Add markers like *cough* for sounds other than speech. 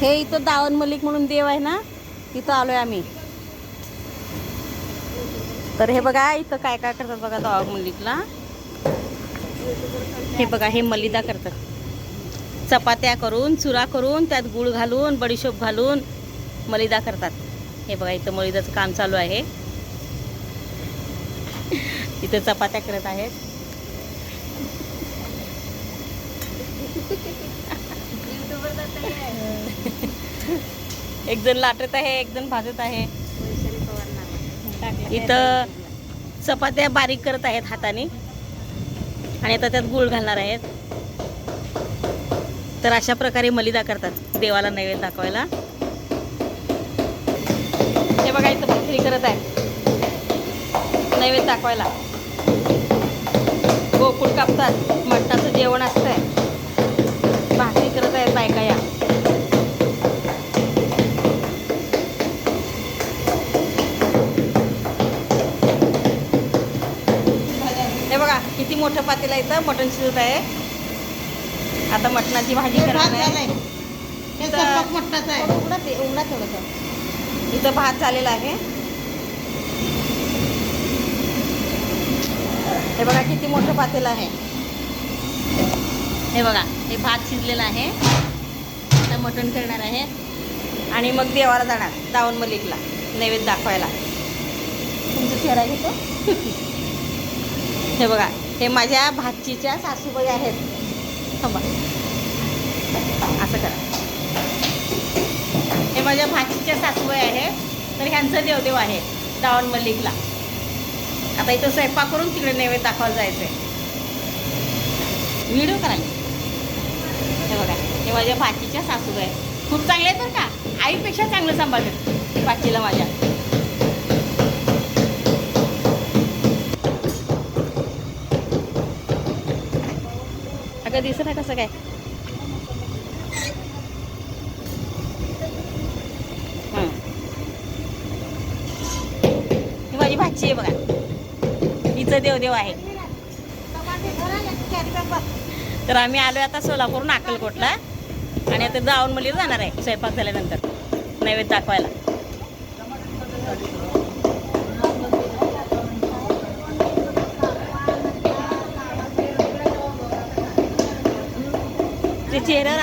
हे इथं दावन मलिक म्हणून देव आहे ना तिथं आहे आम्ही. तर हे बघा इथं काय काय करतात बघा दावन मलिकला. हे बघा हे मलिदा करतात. चपात्या करून चुरा करून त्यात गुळ घालून बडीशोप घालून मलिदा करतात. हे बघा इथं मलिदाचं काम चालू आहे. इथं चपात्या करत आहेत. *laughs* एक जण लाटत आहे एक जण भाजत आहे. इथं चपात्या बारीक करत आहेत हाताने. आणि आता त्यात गुळ घालणार आहेत. तर अशा प्रकारे मलिदा करतात देवाला नैवेद्य दाखवायला. हे बघा इथं भाकरी करत आहे. नैवेद्य दाखवायला. गोकुळ कापतात मठाचं जेवण असतंय. भाकरी करत आहेत बायका या. किती मोठं पातेलं इथं मटण शिजत आहे. आता मटणाची भाजी करणार आहे. हे उघडा थोडंसं. इथं भात झालेला आहे. हे बघा किती मोठं पातेलं आहे. हे बघा हे भात शिजलेलं आहे. आता मटण करणार आहे. आणि मग देवाला जाणार दावण मलिकला नैवेद्य दाखवायला. तुमचं चेहरा घेतो. *laughs* हे बघा हे माझ्या भाचीच्या सासूबाई आहेत. थांबा. असं करा. हे माझ्या भाचीच्या सासूबाई आहेत. तर ह्यांचं देवदेव आहे दावण मल्लिकला. आता इथं स्वयंपाक करून तिकडे नैवेद्य दाखवायला जायचं आहे व्हिडिओ करायला हे बघा हे माझ्या भाचीच्या सासूबाई आहेत. खूप चांगले आहेत बरं का? आईपेक्षा चांगलं सांभाळतात भाचीला माझ्या. अगं दिसत आहे कसं काय? ही माझी भाची आहे बघा. हिचं देवदेव आहे. तर आम्ही आलो आता सोलापूर अक्कलकोटला. आणि आता जाऊन मुली जाणार आहे. स्वयंपाक झाल्यानंतर. नैवेद्य दाखवायला. ചേരാൻ